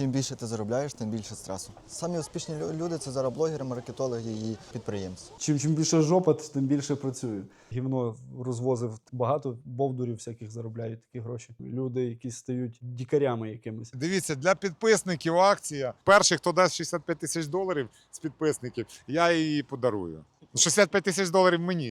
чим більше ти заробляєш, тим більше стресу. Самі успішні люди це зараз блогери, маркетологи і підприємці. Чим, чим більше жопа, тим більше працюю. Гівно розвозив багато бовдурів всяких заробляють такі гроші. Люди, які стають дікарями якимись. Дивіться, для підписників акція. Перший, хто дасть 65 тисяч доларів з підписників, я її подарую. 65 тисяч доларів мені.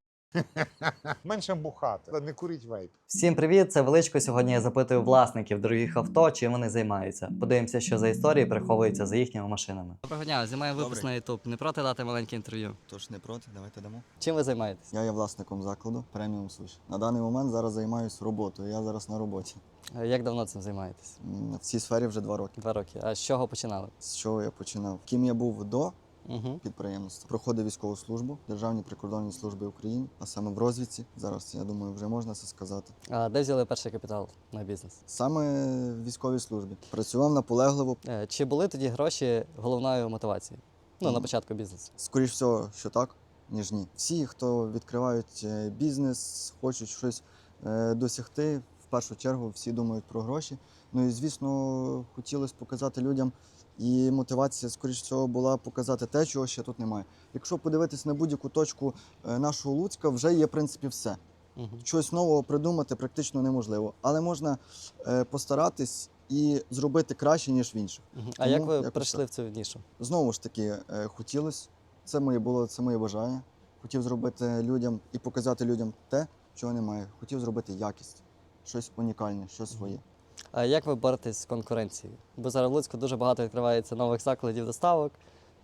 Менше бухати, не куріть вейп. Всім привіт! Це величко. Сьогодні я запитую власників дорогих авто, чим вони займаються. Подивимося, що за історії приховуються за їхніми машинами. Доброго дня, знімаю випуск на YouTube. Не проти дати маленьке інтерв'ю. Тож не проти, давайте дамо. Чим ви займаєтесь? Я є власником закладу преміум суші. На даний момент зараз займаюся роботою. Я зараз на роботі. Е, Як давно цим займаєтесь? В цій сфері вже два роки. Два роки. А з чого починали? З чого я починав? Ким я був до Угу. підприємства? Проходив військову службу Державній прикордонній службі України, а саме в розвідці. Зараз я думаю, вже можна це сказати. А де взяли перший капітал на бізнес? Саме в військовій службі працював наполегливо. Е, Чи були тоді гроші головною мотивацією? Ну, на початку бізнесу. Скоріш всього, що так, ніж ні. Всі, хто відкривають е, бізнес, хочуть щось е, досягти, в першу чергу всі думають про гроші. Ну і звісно, хотілося показати людям. І мотивація, скоріш всього, була показати те, чого ще тут немає. Якщо подивитись на будь-яку точку е, нашого Луцька, вже є в принципі все. Угу. Щось нового придумати практично неможливо, але можна е, постаратись і зробити краще, ніж в інших. А Тому як ви якось прийшли в цю нішу? Знову ж таки, е, хотілося. Це моє було це моє бажання. Хотів зробити людям і показати людям те, чого немає. Хотів зробити якість, щось унікальне, щось своє. А як ви боретесь з конкуренцією? Бо зараз в Луцьку дуже багато відкривається нових закладів доставок.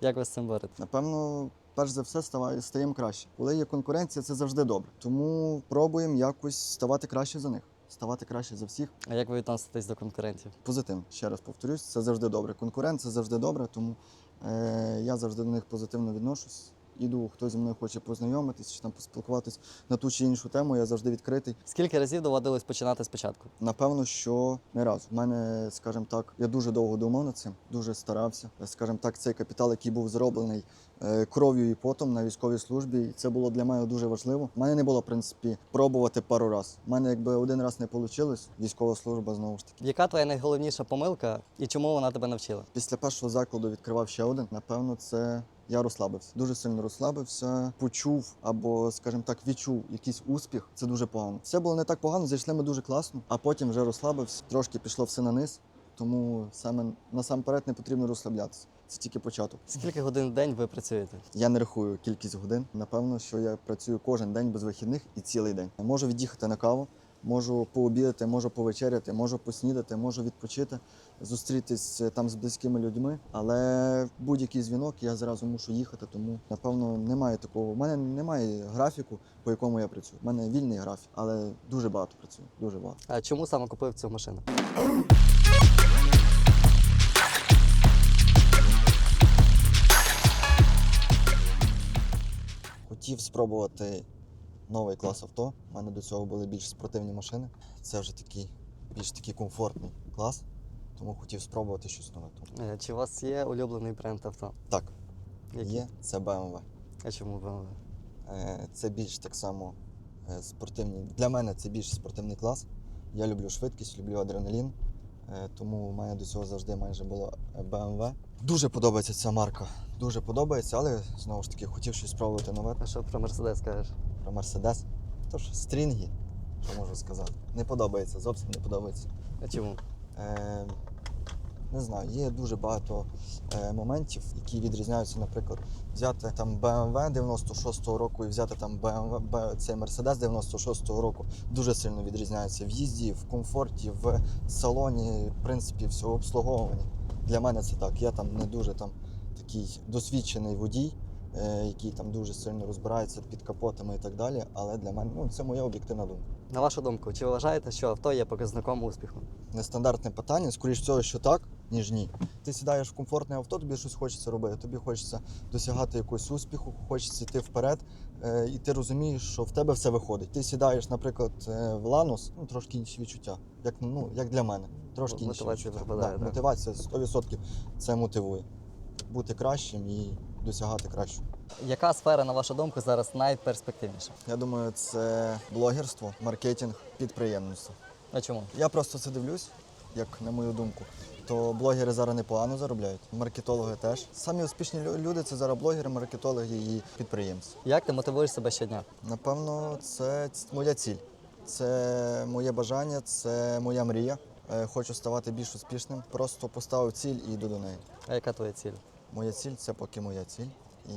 Як ви з цим боретесь? Напевно, перш за все, стаємо краще. Коли є конкуренція, це завжди добре. Тому пробуємо якось ставати краще за них, ставати краще за всіх. А як ви відноситесь до конкурентів? Позитивно. Ще раз повторюсь, це завжди добре. Конкурент це завжди добре, тому е, я завжди до них позитивно відношусь. Іду, хто зі мною хоче познайомитись чи там поспілкуватись на ту чи іншу тему, я завжди відкритий. Скільки разів доводилось починати спочатку? Напевно, що не раз. У мене, скажімо так, я дуже довго думав над цим, дуже старався. Скажімо так, цей капітал, який був зроблений е, кров'ю і потом на військовій службі, і це було для мене дуже важливо. У мене не було, в принципі, пробувати пару раз. У мене якби один раз не вийшло, військова служба знову ж таки. Яка твоя найголовніша помилка і чому вона тебе навчила? Після першого закладу відкривав ще один. Напевно, це я розслабився. Дуже сильно розслабився, почув або, скажімо так, відчув якийсь успіх. Це дуже погано. Все було не так погано, зайшли ми дуже класно, а потім вже розслабився, трошки пішло все на низ. Тому саме насамперед не потрібно розслаблятися. Це тільки початок. Скільки годин в день ви працюєте? Я не рахую кількість годин. Напевно, що я працюю кожен день без вихідних і цілий день. Можу від'їхати на каву, можу пообідати, можу повечеряти, можу поснідати, можу відпочити, зустрітись е, там з близькими людьми. Але будь-який дзвінок я зразу мушу їхати, тому напевно немає такого. У мене немає графіку, по якому я працюю. У мене вільний графік, але дуже багато працюю. Дуже багато. А чому саме купив цю машину? Хотів спробувати новий клас авто. У мене до цього були більш спортивні машини. Це вже такий більш такий комфортний клас, тому хотів спробувати щось нове. Е, Чи у вас є улюблений бренд авто? Так, Який? є це BMW. А чому BMW? Е, Це більш так само е, спортивний. Для мене це більш спортивний клас. Я люблю швидкість, люблю адреналін. Е, Тому у мене до цього завжди майже було е, BMW. Дуже подобається ця марка. Дуже подобається, але знову ж таки хотів щось спробувати нове. А що про Mercedes скажеш? Про Мерседес. Тож стрінги, що можу сказати. Не подобається, зовсім не подобається. А чому? Е, не знаю, є дуже багато е, моментів, які відрізняються, наприклад, взяти там BMW 96-го року і взяти там BMW, цей Mercedes 96-го року дуже сильно відрізняється в їзді, в комфорті, в салоні, в принципі, всього обслуговуванні. Для мене це так. Я там не дуже там такий досвідчений водій, який там дуже сильно розбирається під капотами і так далі. Але для мене ну, це моя об'єктивна думка. На вашу думку, чи вважаєте, що авто є показником успіху? нестандартне питання, скоріш всього, що так, ніж ні. Ти сідаєш в комфортне авто, тобі щось хочеться робити, тобі хочеться досягати якогось успіху, хочеться йти вперед, е, і ти розумієш, що в тебе все виходить. Ти сідаєш, наприклад, е, в Ланус, ну трошки інші відчуття, як ну як для мене. Трошки інші відчуття. так? мотивація 100% це мотивує. Бути кращим і досягати кращого. Яка сфера, на вашу думку, зараз найперспективніша? Я думаю, це блогерство, маркетинг, підприємництво. А чому? Я просто це дивлюсь, як на мою думку. то блогери зараз непогано заробляють. Маркетологи теж. Самі успішні лю- люди це зараз блогери, маркетологи і підприємці. Як ти мотивуєш себе щодня? Напевно, це ц- моя ціль. Це моє бажання, це моя мрія. Е, Хочу ставати більш успішним. Просто поставив ціль і йду до неї. А яка твоя ціль? Моя ціль це поки моя ціль. І,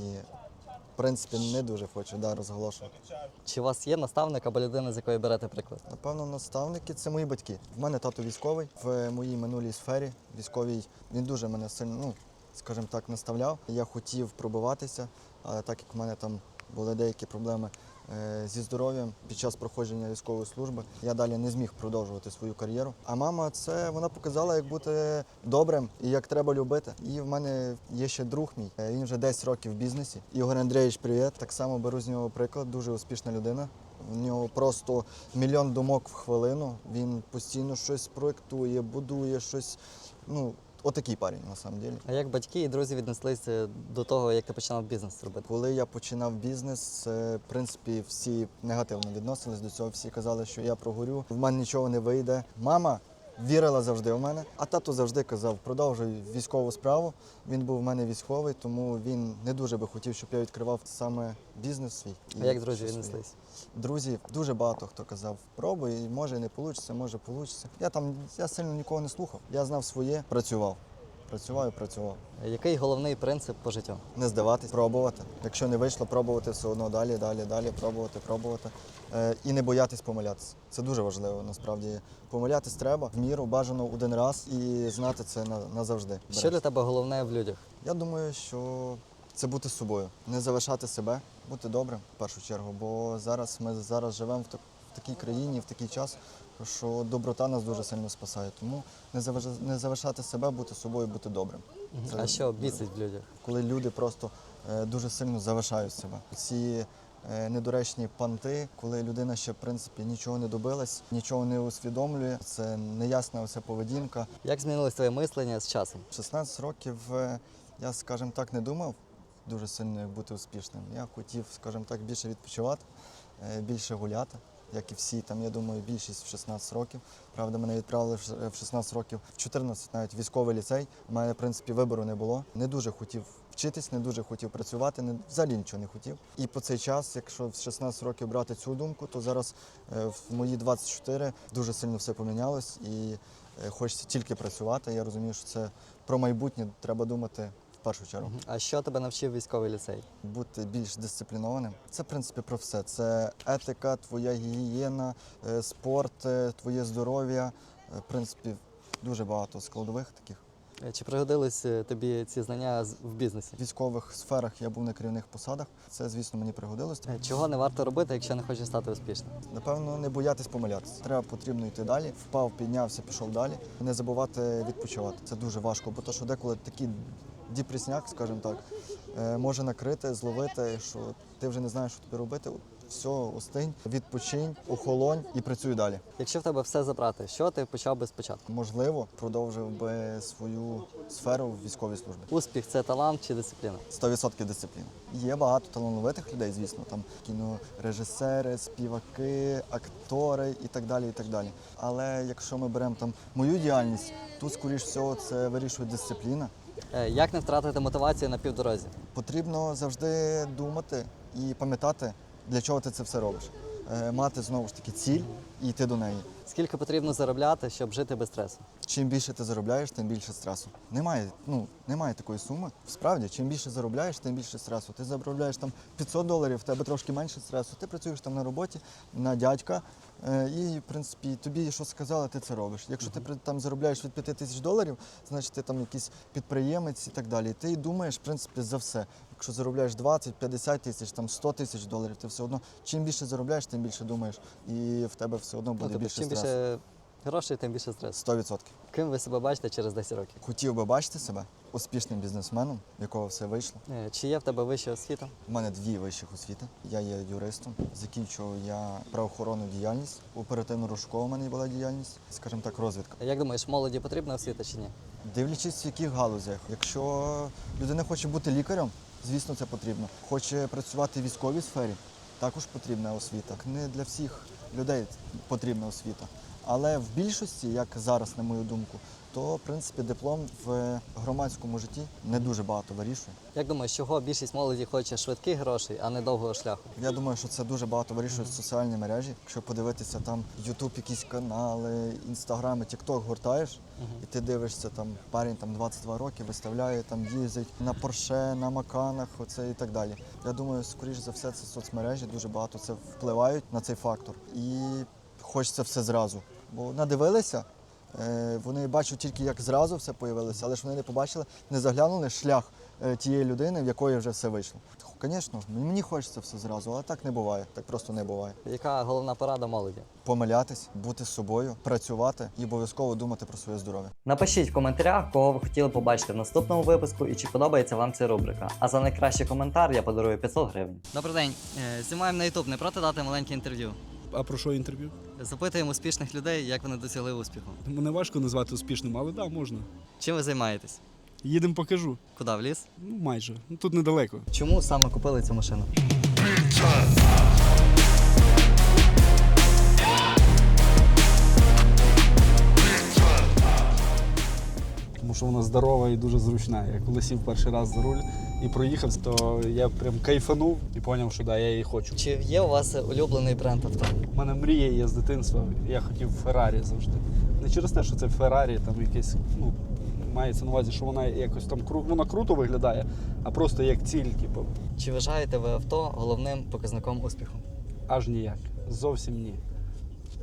в принципі, не дуже хочу да, розголошувати. Чи у вас є наставник або людина, з якої берете приклад? Напевно, наставники це мої батьки. В мене тато військовий в моїй минулій сфері. Військовий він дуже мене сильно, ну скажімо так, наставляв. Я хотів пробиватися, але так як в мене там були деякі проблеми е, зі здоров'ям під час проходження військової служби, я далі не зміг продовжувати свою кар'єру. А мама, це вона показала, як бути добрим і як треба любити. І в мене є ще друг мій. е, Він вже 10 років в бізнесі. Ігор Андрійович, привіт. Так само беру з нього приклад. Дуже успішна людина. В нього просто мільйон думок в хвилину. Він постійно щось проєктує, будує щось. Ну, отакий парень, на самом деле. А як батьки і друзі віднеслися до того, як ти починав бізнес робити? Коли я починав бізнес, в принципі, всі негативно відносились до цього. Всі казали, що я прогорю, в мене нічого не вийде. Мама вірила завжди в мене, а тато завжди казав, продовжуй військову справу. Він був в мене військовий, тому він не дуже би хотів, щоб я відкривав саме бізнес свій. А як друзі віднеслись? Друзі, дуже багато хто казав, пробуй, може не вийде, може вийде. Я там я сильно нікого не слухав. Я знав своє, працював. Працював і працював. Який головний принцип по життю? Не здаватись, пробувати. Якщо не вийшло, пробувати все одно далі, далі, далі, пробувати, пробувати. Е, і не боятись помилятися. Це дуже важливо. Насправді помилятись треба в міру, бажано один раз і знати це назавжди. Що для тебе головне в людях? Я думаю, що це бути собою, не залишати себе, бути добрим в першу чергу. Бо зараз ми зараз живемо в, так- в такій країні, в такий час, що доброта нас дуже сильно спасає. Тому не заваж- не залишати себе, бути собою, бути добрим. Це А що бісить в людях? коли люди просто е, дуже сильно залишають себе. Ці е, недоречні панти, коли людина ще в принципі нічого не добилась, нічого не усвідомлює. Це неясна оця поведінка. Як змінилось твоє мислення з часом? 16 років е, я, скажімо так, не думав дуже сильно як бути успішним. Я хотів, скажімо так, більше відпочивати, е, більше гуляти. Як і всі, там я думаю, більшість в 16 років. Правда, мене відправили в в 16 років, в 14 навіть військовий ліцей. У мене, в принципі, вибору не було. Не дуже хотів вчитись, не дуже хотів працювати, не, взагалі нічого не хотів. І по цей час, якщо в 16 років брати цю думку, то зараз е, в мої 24 дуже сильно все помінялось і е, хочеться тільки працювати. Я розумію, що це про майбутнє треба думати першу чергу. А що тебе навчив військовий ліцей? Бути більш дисциплінованим. Це в принципі про все. Це етика, твоя гігієна, е, спорт, е, твоє здоров'я. Е, В принципі, дуже багато складових таких. Чи пригодились тобі ці знання в бізнесі? В військових сферах я був на керівних посадах. Це, звісно, мені пригодилось. Чого не варто робити, якщо не хочеш стати успішним? Напевно, не боятись помилятися. Треба потрібно йти далі. Впав, піднявся, пішов далі. Не забувати відпочивати. Це дуже важко, бо то, що деколи такий діпресняк, скажімо так, е, може накрити, зловити, що ти вже не знаєш, що тобі робити. Все, остинь, відпочинь, охолонь і працюй далі. Якщо в тебе все забрати, що ти почав би спочатку? Можливо, продовжив би свою сферу в військовій службі. Успіх це талант чи дисципліна? 100% дисципліна. Є багато талановитих людей, звісно, там кінорежисери, співаки, актори і так далі. і так далі. Але якщо ми беремо там мою діяльність, тут, скоріш всього, це вирішує дисципліна. Е, Як не втратити мотивацію на півдорозі? Потрібно завжди думати і пам'ятати, для чого ти це все робиш. Е, Мати знову ж таки ціль і йти до неї. Скільки потрібно заробляти, щоб жити без стресу? Чим більше ти заробляєш, тим більше стресу. Немає, ну, немає такої суми. Справді, чим більше заробляєш, тим більше стресу. Ти заробляєш там 500 доларів, в тебе трошки менше стресу. Ти працюєш там на роботі, на дядька, і, в принципі, тобі що сказали, ти це робиш. Якщо ти там заробляєш від 5 тисяч доларів, значить ти там якийсь підприємець і так далі. Ти думаєш, в принципі, за все. Якщо заробляєш 20, 50 тисяч, там 100 тисяч доларів, ти все одно чим більше заробляєш, тим більше думаєш, і в тебе все одно Ну, буде тобто, більше чим стресу. більше грошей, тим більше стресу. 100%. Ким ви себе бачите через 10 років? Хотів би бачити себе успішним бізнесменом, в якого все вийшло. Е, Чи є в тебе вища освіта? У мене дві вищих освіти. Я є юристом. Закінчував я правоохоронну діяльність. Оперативно-розшукова у мене була діяльність, скажімо так, розвідка. Як думаєш, молоді потрібна освіта чи ні? Дивлячись, в яких галузях. Якщо людина хоче бути лікарем, звісно, це потрібно. Хоче працювати в військовій сфері, також потрібна освіта. Не для всіх людей потрібна освіта. Але в більшості, як зараз, на мою думку, то в принципі диплом в громадському житті не дуже багато вирішує. Як думаєш, чого більшість молоді хоче швидких грошей, а не довгого шляху? Я думаю, що це дуже багато вирішують соціальні мережі. Якщо подивитися там YouTube, якісь канали, інстаграми, TikTok гуртаєш, і ти дивишся, там парень там 22 роки виставляє, там їздить на Порше, на Маканах, оце і так далі. Я думаю, скоріш за все, це соцмережі дуже багато це впливають на цей фактор. І хочеться все зразу. Бо надивилися. Е, Вони бачать тільки, як зразу все появилося, але ж вони не побачили, не заглянули шлях е, тієї людини, в якої вже все вийшло. Звісно, мені хочеться все зразу, але так не буває. Так просто не буває. Яка головна порада молоді? Помилятись, бути з собою, працювати і обов'язково думати про своє здоров'я. Напишіть в коментарях, кого ви хотіли побачити в наступному випуску і чи подобається вам ця рубрика. А за найкращий коментар я подарую 500 гривень. Добрий день. Е, Знімаємо на YouTube. Не проти дати маленьке інтерв'ю. А про що інтерв'ю? Запитуємо успішних людей, як вони досягли успіху. Мене важко назвати успішним, але так, да, можна. Чим ви займаєтесь? Їдемо покажу. Куди в ліс? Ну, майже. Ну, тут недалеко. Чому саме купили цю машину? Що вона здорова і дуже зручна. Я коли сів перший раз за руль і проїхав, то я прям кайфанув і зрозумів, що да, я її хочу. Чи є у вас улюблений бренд авто? У мене мрія є з дитинства. Я хотів Феррарі завжди. Не через те, що це Феррарі, там якесь, ну, мається на увазі, що вона якось там кру... вона круто виглядає, а просто як ціль, типу, Чи вважаєте ви авто головним показником успіху? аж ніяк. Зовсім ні.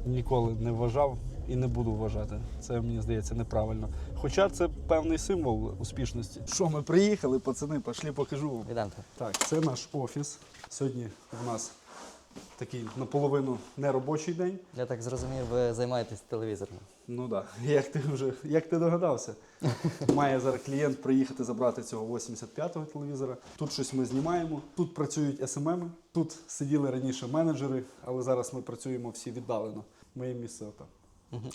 Ніколи не вважав і не буду вважати. Це мені здається неправильно. Хоча це певний символ успішності. Що ми приїхали, пацани, пішли покажу вам. Відемте. Так, це наш офіс. Сьогодні в нас такий наполовину неробочий день. Я так зрозумів, ви займаєтесь телевізором. Ну так, да. як ти вже як ти догадався? Має зараз клієнт приїхати забрати цього 85-го телевізора. Тут щось ми знімаємо. Тут працюють СММи, тут сиділи раніше менеджери, але зараз ми працюємо всі віддалено. Моє місце там.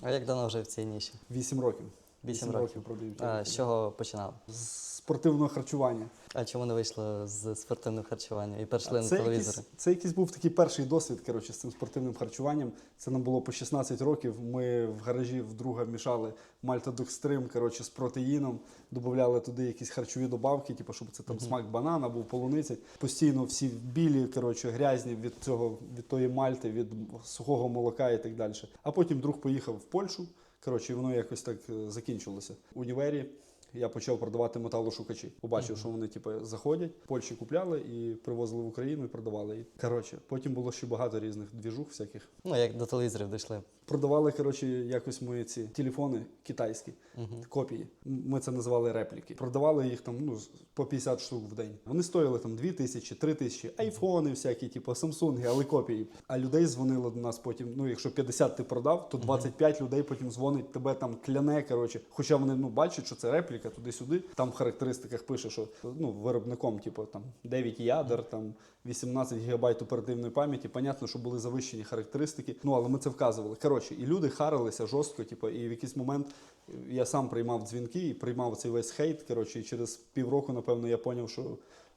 А як давно вже в цій ніші? Вісім років. Вісім років. продаю. А, з чого починав? З спортивного харчування. А чому не вийшло з спортивного харчування і перейшли на Це телевізори? якийсь, це якийсь був такий перший досвід коротше, з цим спортивним харчуванням. Це нам було по 16 років. Ми в гаражі вдруга мішали мальтодекстрим коротше, з протеїном, додавали туди якісь харчові добавки, типу, щоб це там смак банана був полуниці. Постійно всі білі, коротше, грязні від цього, від тої мальти, від сухого молока і так далі. А потім друг поїхав в Польщу. Коротше, воно якось так е, закінчилося. У універі я почав продавати металошукачі. Побачив, що вони типу, заходять, в Польщі купляли і привозили в Україну і продавали. Коротше, потім було ще багато різних двіжух всяких. Ну, як до телевізорів дійшли. Продавали, коротше, якось ми ці телефони китайські, копії. Ми це називали репліки. Продавали їх там ну, по 50 штук в день. Вони стоїли там 2 тисячі, 3 тисячі, айфони всякі, типу Самсунги, але копії. А людей дзвонило до нас потім. Ну, якщо 50 ти продав, то 25 людей потім дзвонить, тебе там кляне. Коротше, хоча вони ну бачать, що це репліка туди-сюди. Там в характеристиках пише, що ну виробником, типу там 9 ядер, там 18 гігабайт оперативної пам'яті. Понятно, що були завищені характеристики. Ну але ми це вказували. Коротше, і люди харилися жорстко. Типу, і в якийсь момент я сам приймав дзвінки і приймав цей весь хейт. Коротше, і через півроку, напевно, я зрозумів, що.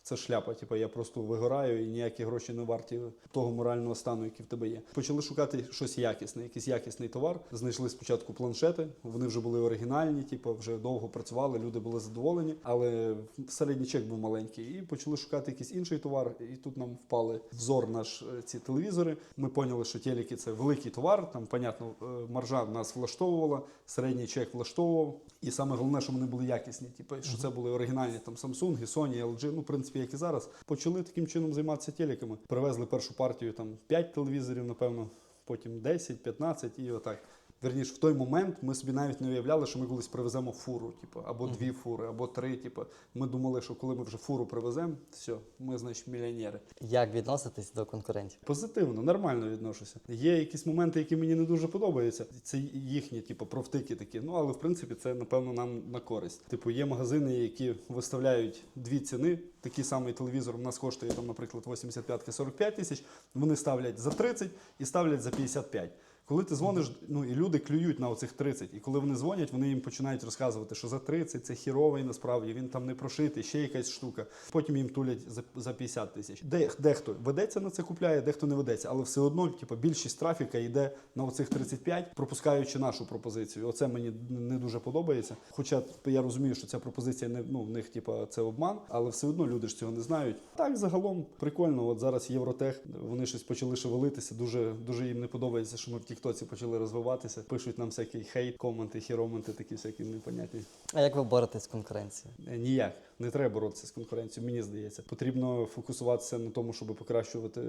Це шляпа, типу, я просто вигораю і ніякі гроші не варті того морального стану, який в тебе є. Почали шукати щось якісне, якийсь якісний товар. Знайшли спочатку планшети. Вони вже були оригінальні, типу, вже довго працювали, люди були задоволені, але середній чек був маленький. І почали шукати якийсь інший товар. І тут нам впали в зор наш е, ці телевізори. Ми поняли, що телеки це великий товар. Там, понятно, е, маржа нас влаштовувала, середній чек влаштовував. І саме головне, що вони були якісні. Типу, що це були оригінальні там Samsung, Sony, LG, ну, в принципі, як і зараз. Почали таким чином займатися телеками. Привезли першу партію там 5 телевізорів, напевно, потім 10, 15 і отак. Верніше, в той момент ми собі навіть не уявляли, що ми колись привеземо фуру, типу, або дві фури, або три. Типу. Ми думали, що коли ми вже фуру привеземо, все, ми, значить, мільйонери. Як відноситись до конкурентів? Позитивно, нормально відношуся. Є якісь моменти, які мені не дуже подобаються. Це їхні, типу, профтики такі. Ну але в принципі це напевно нам на користь. Типу, є магазини, які виставляють дві ціни. Такий самий телевізор у нас коштує там, наприклад, 85-45 тисяч. Вони ставлять за 30 і ставлять за 55. Коли ти дзвониш, ну і люди клюють на оцих 30. І коли вони дзвонять, вони їм починають розказувати, що за 30 це хіровий насправді, він там не прошитий, ще якась штука. Потім їм тулять за, за 50 тисяч. Де, дехто ведеться на це купляє, дехто не ведеться. Але все одно, типу, більшість трафіка йде на оцих 35, пропускаючи нашу пропозицію. Оце мені не дуже подобається. Хоча я розумію, що ця пропозиція не ну, в них, типу, це обман, але все одно люди ж цього не знають. Так, загалом прикольно. От зараз Євротех, вони щось почали шевелитися. Дуже дуже їм не подобається, що ми Тіктоці почали розвиватися. Пишуть нам всякі хейт, коменти, хіроменти, такі всякі непонятні. А як ви боретесь з конкуренцією? Е, Ніяк не треба боротися з конкуренцією. Мені здається, потрібно фокусуватися на тому, щоб покращувати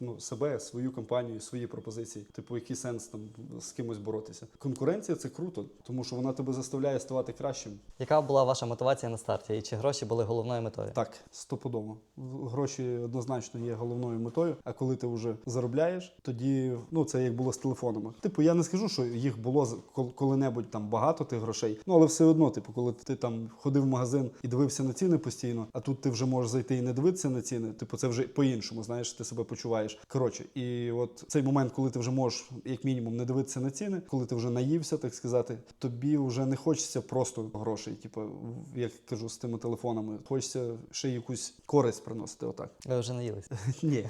ну себе, свою компанію, свої пропозиції. Типу, який сенс там з кимось боротися? Конкуренція це круто, тому що вона тебе заставляє ставати кращим. Яка була ваша мотивація на старті? І чи гроші були головною метою? Так, стопудово. Гроші однозначно є головною метою. А коли ти вже заробляєш, тоді ну це як було з телефонами. Типу, я не скажу, що їх було коли-небудь там багато тих грошей. Ну але все одно, типу, коли ти там ходив в магазин і дивився на ціни постійно, а тут ти вже можеш зайти і не дивитися на ціни. Типу, це вже по-іншому, знаєш, ти себе почуваєш. Коротше, і от цей момент, коли ти вже можеш, як мінімум, не дивитися на ціни, коли ти вже наївся, так сказати, тобі вже не хочеться просто грошей, типу, як кажу, з тими телефонами. Хочеться ще якусь користь приносити. Отак. Ви вже наїлись. Ні,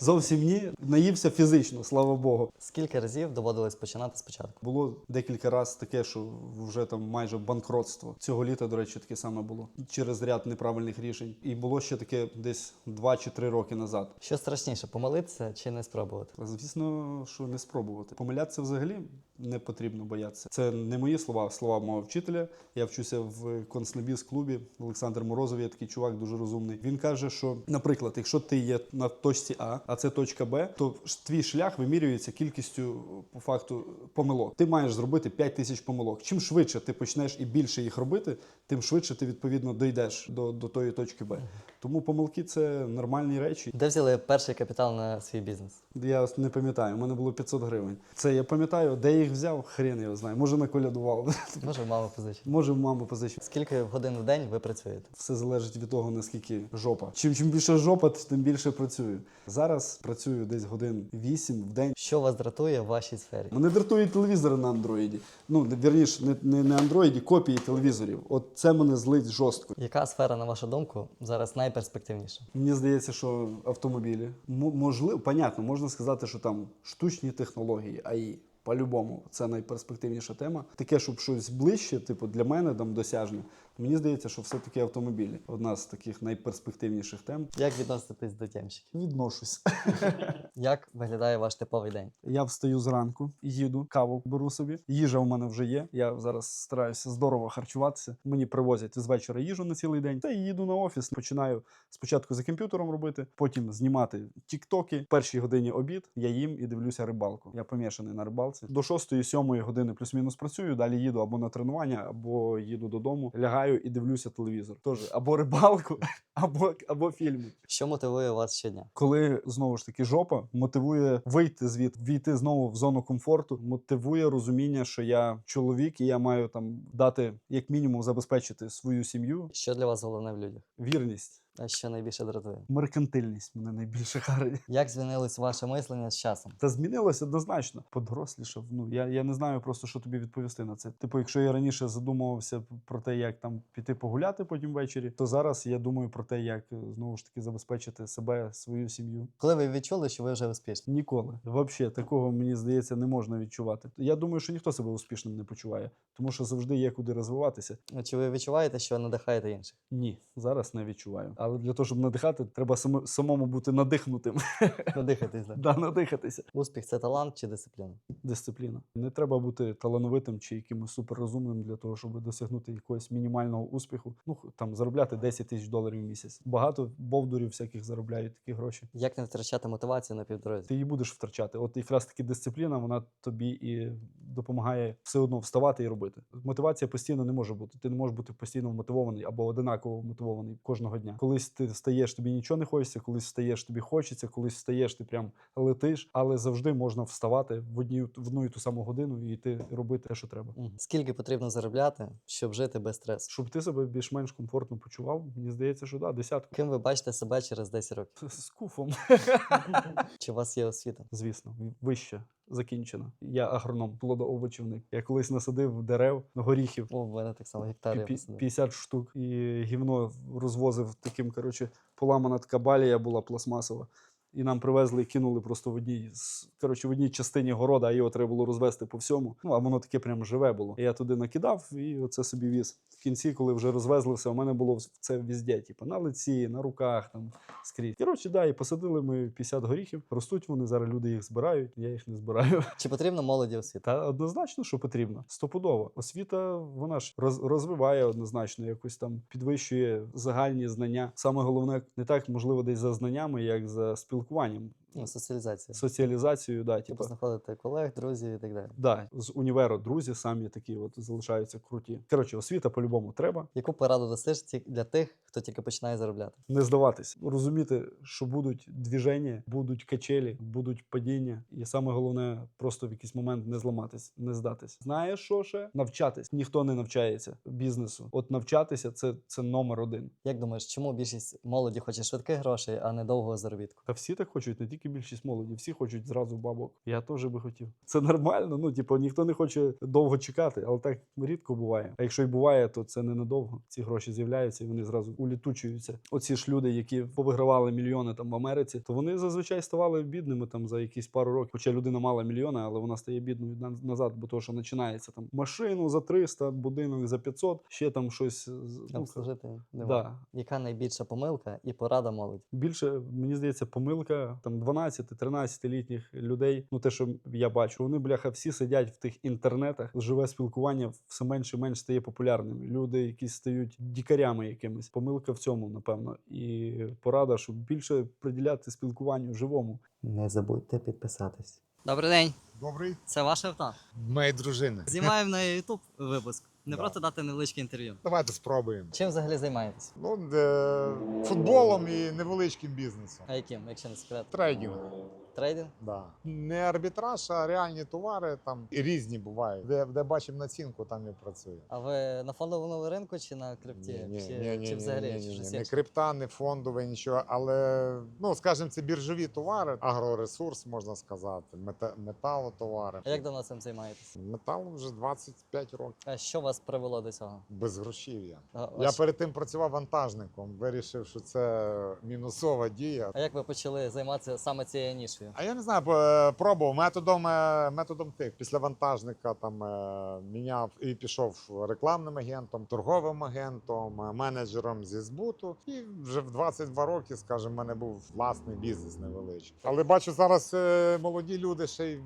зовсім ні. Наївся фізично, слава Богу. Скільки разів доводилось починати спочатку? Було декілька разів таке, що вже там майже банкротство. Цього літа, до речі, таке саме було через ряд неправильних рішень. І було ще таке десь 2 чи 3 роки назад. Що страшніше, помилитися чи не спробувати? Звісно, що не спробувати. Помилятися взагалі не потрібно боятися. Це не мої слова, а слова мого вчителя. Я вчуся в концнебіз клубі. Олександр Морозов, є такий чувак, дуже розумний. Він каже, що, наприклад, якщо ти є на точці А, а це точка Б, то твій шлях вимірюється кількістю по факту помилок. Ти маєш зробити 5 тисяч помилок. Чим швидше ти почнеш і більше їх робити, тим швидше ти відповідно дійдеш до, до тої точки Б. Тому помилки це нормальні речі. Де взяли перший капітал на свій бізнес? Я не пам'ятаю, у мене було 500 гривень. Це я пам'ятаю, де їх взяв, хрен його знає. Може наколядував, Може, мама позичить. може в маму позичив. Скільки годин в день ви працюєте? Все залежить від того, наскільки жопа. Чим чим більше жопа, тим більше працюю. Зараз працюю десь годин 8 в день. Що вас дратує в вашій сфері? Мене дратують телевізори на андроїді. Ну, вірніше, не, не на андроїді, копії телевізорів. От це мене злить жорстко. Яка сфера, на вашу думку, зараз найперспективніша? Мені здається, що автомобілі. М- можливо, понятно, можна сказати, що там штучні технології, АІ. По-любому, це найперспективніша тема. Таке, щоб щось ближче, типу, для мене там досяжне. Мені здається, що все-таки автомобілі одна з таких найперспективніших тем. Як відноситесь до тємщиків? Відношусь. Як виглядає ваш типовий день? Я встаю зранку, їду, каву беру собі. Їжа в мене вже є. Я зараз стараюся здорово харчуватися. Мені привозять з вечора їжу на цілий день. Та й їду на офіс. Починаю спочатку за комп'ютером робити, потім знімати тіктоки. В першій годині обід я їм і дивлюся рибалку. Я помішаний на рибалці. До 6-7 години плюс-мінус працюю. Далі їду або на тренування, або їду додому, лягаю і дивлюся телевізор. Тож або рибалку, або, або фільми. Що мотивує вас щодня? Коли знову ж таки жопа мотивує вийти звід, війти знову в зону комфорту, мотивує розуміння, що я чоловік і я маю там дати як мінімум забезпечити свою сім'ю. Що для вас головне в людях? Вірність, А що найбільше дратує? меркантильність мене найбільше харить. Як змінилось ваше мислення з часом? Та змінилося однозначно. Подорослішав. Ну я, я не знаю просто, що тобі відповісти на це. Типу, якщо я раніше задумувався про те, як там піти погуляти потім ввечері, то зараз я думаю про те, як е, знову ж таки забезпечити себе, свою сім'ю. Коли ви відчули, що ви вже успішні? Ніколи. Взагалі, такого мені здається, не можна відчувати. Я думаю, що ніхто себе успішним не почуває, тому що завжди є куди розвиватися. Чи ви відчуваєте, що надихаєте інших? Ні, зараз не відчуваю. Але для того, щоб надихати, треба самому бути надихнутим. Надихатись, да? да, надихатися. Успіх це талант чи дисципліна? Дисципліна. Не треба бути талановитим чи якимось суперрозумним для того, щоб досягнути якогось мінімального успіху. Ну там заробляти 10 тисяч доларів в місяць. Багато бовдурів всяких заробляють такі гроші. Як не втрачати мотивацію на півдорозі? Ти її будеш втрачати. От якраз таки дисципліна, вона тобі і допомагає все одно вставати і робити. Мотивація постійно не може бути. Ти не можеш бути постійно мотивований або одинаково мотивований кожного дня. Колись ти встаєш, тобі нічого не хочеться, колись встаєш, тобі хочеться, колись встаєш, ти прям летиш, але завжди можна вставати в одні в одну і ту саму годину і йти робити те, що треба. Скільки потрібно заробляти, щоб жити без стресу? Щоб ти себе більш-менш комфортно почував, мені здається, що да, десятку. Ким ви бачите себе через 10 років? З куфом, Чи у вас є освіта? звісно, вище закінчена. Я агроном, плодоовочівник. Я колись насадив дерев, горіхів. О, в мене так само гектарів. 50 штук. І гівно розвозив таким, коротше, поламана така балія була пластмасова. І нам привезли і кинули просто в одній коротше, в одній частині города, а його треба було розвести по всьому. Ну, а воно таке прям живе було. І я туди накидав і оце собі віз. В кінці, коли вже розвезли все, у мене було це везде, типу, на лиці, на руках, там скрізь. Коротше, да, і посадили ми 50 горіхів. Ростуть вони зараз. Люди їх збирають. Я їх не збираю. Чи потрібно молоді освіта? Та однозначно, що потрібно. Стопудово. Освіта вона ж роз, розвиває однозначно, якось там підвищує загальні знання. Саме головне, не так можливо, десь за знаннями, як за спілкуванням, спілкуванням. Ну, соціалізація. соціалізацією. Да, Типу знаходити колег, друзів і так далі. да, з універу друзі самі такі от залишаються круті. Коротше, освіта по-любому треба. Яку пораду дасиш для тих, хто тільки починає заробляти? Не здаватись, розуміти, що будуть двіження, будуть качелі, будуть падіння, і саме головне просто в якийсь момент не зламатись, не здатись. Знаєш, що ще навчатись? Ніхто не навчається бізнесу. От навчатися це, це номер один. Як думаєш, чому більшість молоді хоче швидких грошей, а не довгого заробітку? Та всі так хочуть, не тільки більшість молоді, всі хочуть зразу бабок. Я теж би хотів. Це нормально. Ну, типу, ніхто не хоче довго чекати, але так рідко буває. А якщо й буває, то це не надовго. Ці гроші з'являються і вони зразу улітучуються. Оці ж люди, які повигравали мільйони там в Америці, то вони зазвичай ставали бідними там за якісь пару років. Хоча людина мала мільйони, але вона стає бідною назад, бо то, що починається там машину за 300, будинок за 500, ще там щось з- ну, Обслужити не да. Яка найбільша помилка і порада молоді? Більше мені здається, помилка там 12-13-літніх людей. Ну те, що я бачу, вони бляха всі сидять в тих інтернетах. Живе спілкування все менше і менше стає популярним. Люди, якісь стають дікарями якимись. Помилка в цьому, напевно. І порада, щоб більше приділяти спілкуванню живому. Не забудьте підписатись. Добрий день, Добрий. це ваше авто. Моєї дружини. Знімаємо на YouTube випуск. Не Да. просто дати невеличке інтерв'ю. Давайте спробуємо. Чим взагалі займаєтесь? Ну, де, футболом і невеличким бізнесом. А яким, якщо не секрет? Трейдинг. Трейдинг? Да. Не арбітраж, а реальні товари там і різні бувають. Де, де бачимо націнку, там і працює. А ви на фондовому ринку чи на крипті? чи, чи взагалі чи щось не крипта, не фондове, нічого. Але ну скажімо, це біржові товари, агроресурс можна сказати, мета, металотовари. А як давно цим займаєтесь? Метал вже 25 років. А що вас привело до цього? Без грошів'я. А, Я перед тим працював вантажником, вирішив, що це мінусова дія. А як ви почали займатися саме цією нішею? А я не знаю, бо, пробував методом, е, методом тих. Після вантажника там е, міняв і пішов рекламним агентом, торговим агентом, е, менеджером зі збуту. І вже в 22 роки, скажімо, в мене був власний бізнес невеличкий. Але бачу зараз е, молоді люди ще й.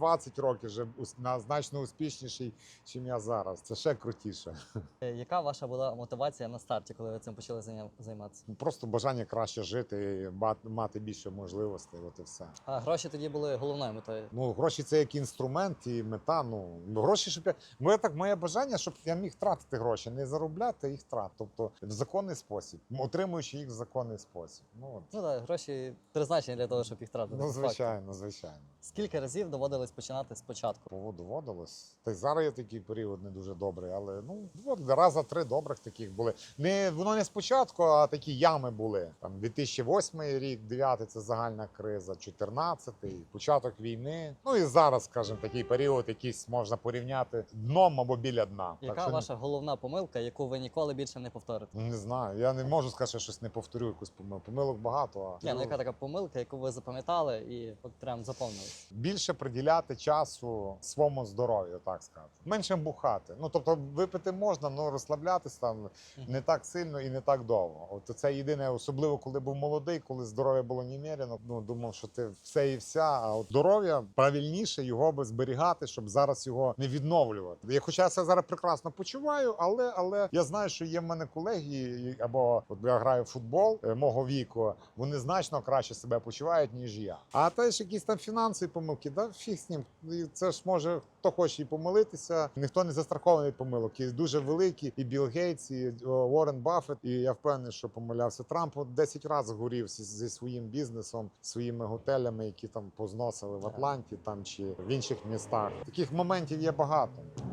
В 20 років вже на значно успішніший, ніж я зараз. Це ще крутіше. Е, Яка ваша була мотивація на старті, коли ви цим почали займатися? Просто бажання краще жити, мати більше можливостей. От і все. А гроші тоді були головною метою. Ну, гроші це як інструмент і мета. Ну гроші, щоб я моє так моє бажання, щоб я міг тратити гроші, не заробляти а їх трат. Тобто в законний спосіб, отримуючи їх в законний спосіб. Ну от. Ну так, гроші призначені для того, щоб їх тратити. Ну, звичайно, звичайно. Скільки разів доводилось починати спочатку? Поводу доводилось. Та й зараз є такий період не дуже добрий, але ну от раза три добрих таких були. Не воно не спочатку, а такі ями були. Там 2008 рік, 9 це загальна криза, 14-й, початок війни. Ну і зараз, скажімо, такий період, якийсь можна порівняти дном або біля дна. Яка що ваша головна помилка, яку ви ніколи більше не повторите? не знаю. Я не можу сказати, що щось не повторю якусь помилку. Помилок багато. А Ні, ну яка така помилка, яку ви запам'ятали і от прям заповнили? більше приділяти часу своєму здоров'ю, так сказати. Менше бухати. Ну тобто випити можна, але розслаблятись там не так сильно і не так довго. От це єдине, особливо коли був молодий, коли здоров'я було немерено. Ну думав, що ти все і вся. А от здоров'я правильніше його би зберігати, щоб зараз його не відновлювати. Я хоча я це зараз прекрасно почуваю, але але я знаю, що є в мене колеги, або от я граю в футбол е, мого віку. Вони значно краще себе почувають ніж я. А теж якісь там фінансові помилки, да фіг з ним. І Це ж може хто хоче і помилитися. Ніхто не застрахований від помилок. Є дуже великі, і Білл Гейтс, і Уоррен Баффет. І я впевнений, що помилявся. Трамп от 10 разів горів зі, зі своїм бізнесом, своїми готелями, які там позносили в Атланті, там чи в інших містах. Таких моментів є багато.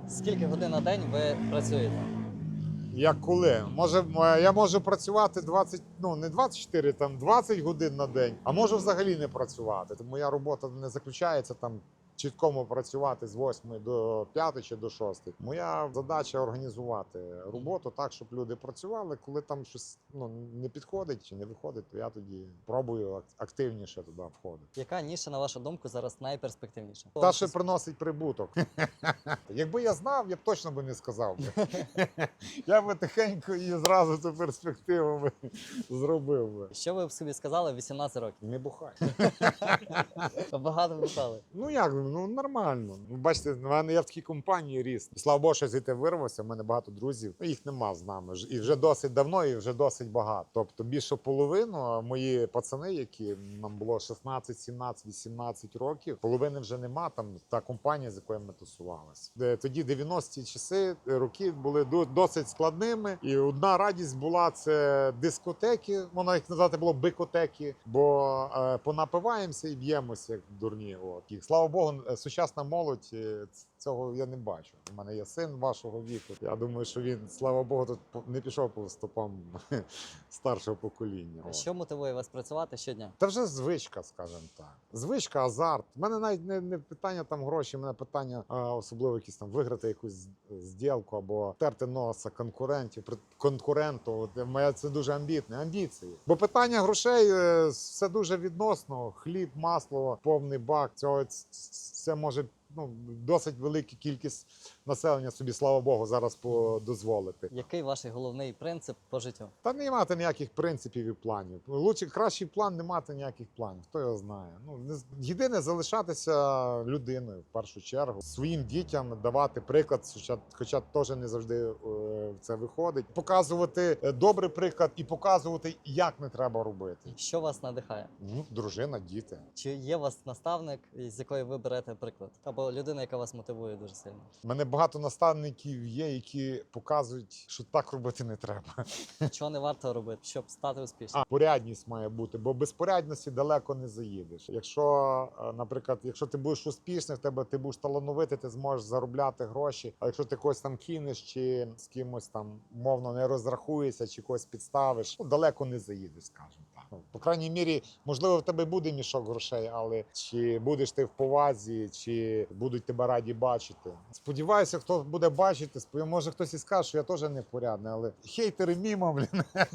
Скільки годин на день ви працюєте? Як коли? Може, я можу працювати 20, ну не 24, там 20 годин на день, а можу взагалі не працювати. Тому моя робота не заключається там чіткому працювати з 8 до 5 чи до 6. Моя задача організувати роботу так, щоб люди працювали. Коли там щось ну, не підходить чи не виходить, то я тоді пробую активніше туди входити. Яка ніша, на вашу думку, зараз найперспективніша? Та, що приносить прибуток. Якби я знав, я б точно би не сказав. би. Я би тихенько і зразу цю перспективу би зробив би. Що ви б собі сказали в 18 років? Не бухай. Багато писали. Ну як, ну нормально. Ну, бачите, в мене я в такій компанії ріс. Слава Богу, що звідти вирвався. У мене багато друзів. Ну, їх нема з нами. І вже досить давно, і вже досить багато. Тобто більше половину мої пацани, які нам було 16, 17, 18 років, половини вже нема. Там та компанія, з якою ми тусувалися. Тоді 90-ті часи роки були до- досить складними. І одна радість була це дискотеки. Можна їх назвати було бикотеки, бо е, понапиваємося і б'ємося як дурні. От. І, слава Богу, сучасна молодь е, цього я не бачу. У мене є син вашого віку. Я думаю, що він, слава Богу, тут не пішов по стопам старшого покоління. От. Що мотивує вас працювати щодня? Та вже звичка, скажімо так. Звичка, азарт. У мене навіть не, не питання там гроші, у мене питання а, особливо якісь там виграти якусь зділку або терти носа конкурентів, конкуренту. От моя це дуже амбітне, амбіції. Бо питання грошей е, все дуже відносно. Хліб, масло, повний бак. Цього це може ну, досить велика кількість населення собі, слава Богу, зараз дозволити. Який ваш головний принцип по життю? Та не мати ніяких принципів і планів. Лучше кращий план не мати ніяких планів. Хто його знає? Ну не єдине залишатися людиною в першу чергу, своїм дітям давати приклад, хоча, хоча теж не завжди е, це виходить. Показувати е, добрий приклад і показувати, як не треба робити. Що вас надихає? Ну, дружина, діти. Чи є у вас наставник, з якої ви берете приклад? Або людина, яка вас мотивує дуже сильно? У мене багато наставників є, які показують, що так робити не треба. Чого не варто робити, щоб стати успішним? А порядність має бути, бо без порядності далеко не заїдеш. Якщо, е, наприклад, якщо ти будеш успішний, в тебе ти будеш талановитий, ти зможеш заробляти гроші. А якщо ти когось там кинеш чи з кимось там мовно не розрахуєшся, чи когось підставиш, ну далеко не заїдеш, скажімо так. По крайній мірі, можливо, в тебе буде мішок грошей, але чи будеш ти в повазі, чи будуть тебе раді бачити. Сподіваюся, хто буде бачити, може хтось і скаже, що я теж непорядний, але хейтери мімо, блін.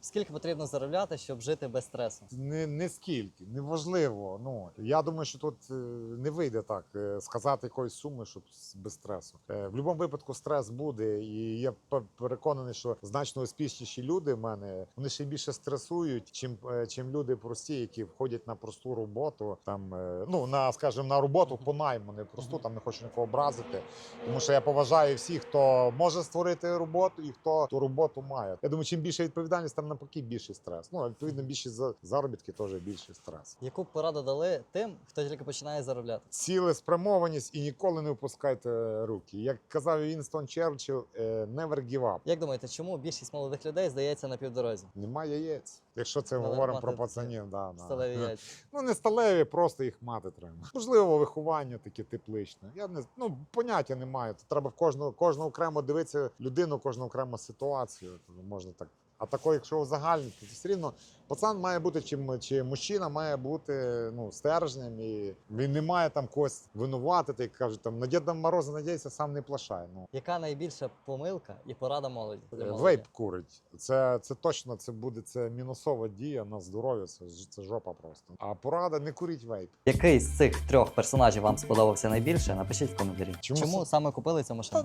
Скільки потрібно заробляти, щоб жити без стресу? Не, не скільки, неважливо. Ну я думаю, що тут е, не вийде так е, сказати якоїсь суми, щоб без стресу. Е, В будь-якому випадку стрес буде, і я переконаний, що значно успішніші люди в мене вони ще більше стресують, чим, е, чим люди прості, які входять на просту роботу. Там е, ну на скажімо, на роботу по найму, не просту, там не хочу нікого образити. Тому що я поважаю всіх, хто може створити роботу і хто ту роботу має. Я думаю, чим більше відповідальність, там навпаки більший стрес. Ну відповідно, більші за- заробітки теж більший стрес. Яку б пораду дали тим, хто тільки починає заробляти? Цілеспрямованість і ніколи не опускайте руки. Як казав Вінстон Черчилл, е, never give up. Як думаєте, чому більшість молодих людей здається на півдорозі? Немає яєць. Якщо це Треба говоримо про пацанів, да, да. Сталеві яйця. Ну не сталеві, просто їх мати треба. Можливо, виховання таке тепличне. Я не ну поняття не маю. Треба в кожну кожну окремо дивитися людину, кожну окрему ситуацію. Тобто Можна так. А тако, якщо узагальнити, то все рівно пацан має бути чи, чи мужчина має бути ну, стержнем, і він не має там когось винуватити, як кажуть, там на Діда Мороза надіється, сам не плашай. Ну Яка найбільша помилка і порада молоді? для молоді? вейп курить. Це, це точно це буде це мінусова дія на здоров'я. Це, це жопа просто. А порада не куріть вейп. Який з цих трьох персонажів вам сподобався найбільше? Напишіть в коментарі. Чому Чому саме купили цю машину?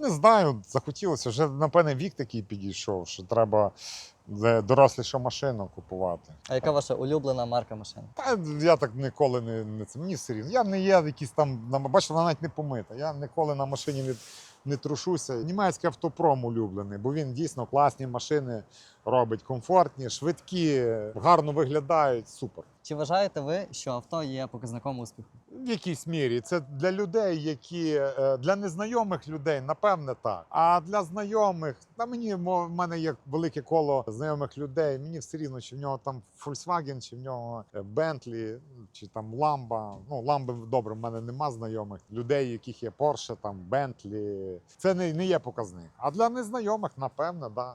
Не знаю, захотілося. Вже напевне вік такий підійшов, що треба е, дорослішу машину купувати. А яка ваша улюблена марка машини? Та я так ніколи не, не це. Мені все рівно. Я не є якийсь там, бачите, вона навіть не помита. Я ніколи на машині не, не трушуся. Німецький автопром улюблений, бо він дійсно класні машини. Робить комфортні, швидкі, гарно виглядають. Супер. Чи вважаєте ви, що авто є показником успіху? В якійсь мірі це для людей, які е, для незнайомих людей, напевне, так. А для знайомих, та мені в мене є велике коло знайомих людей. Мені все рівно, чи в нього там Volkswagen, чи в нього е, Bentley, чи там Lambo. Ну, Lambo, добре, в мене нема знайомих людей, яких є Porsche, там Bentley. Це не, не є показник. А для незнайомих, напевне, да.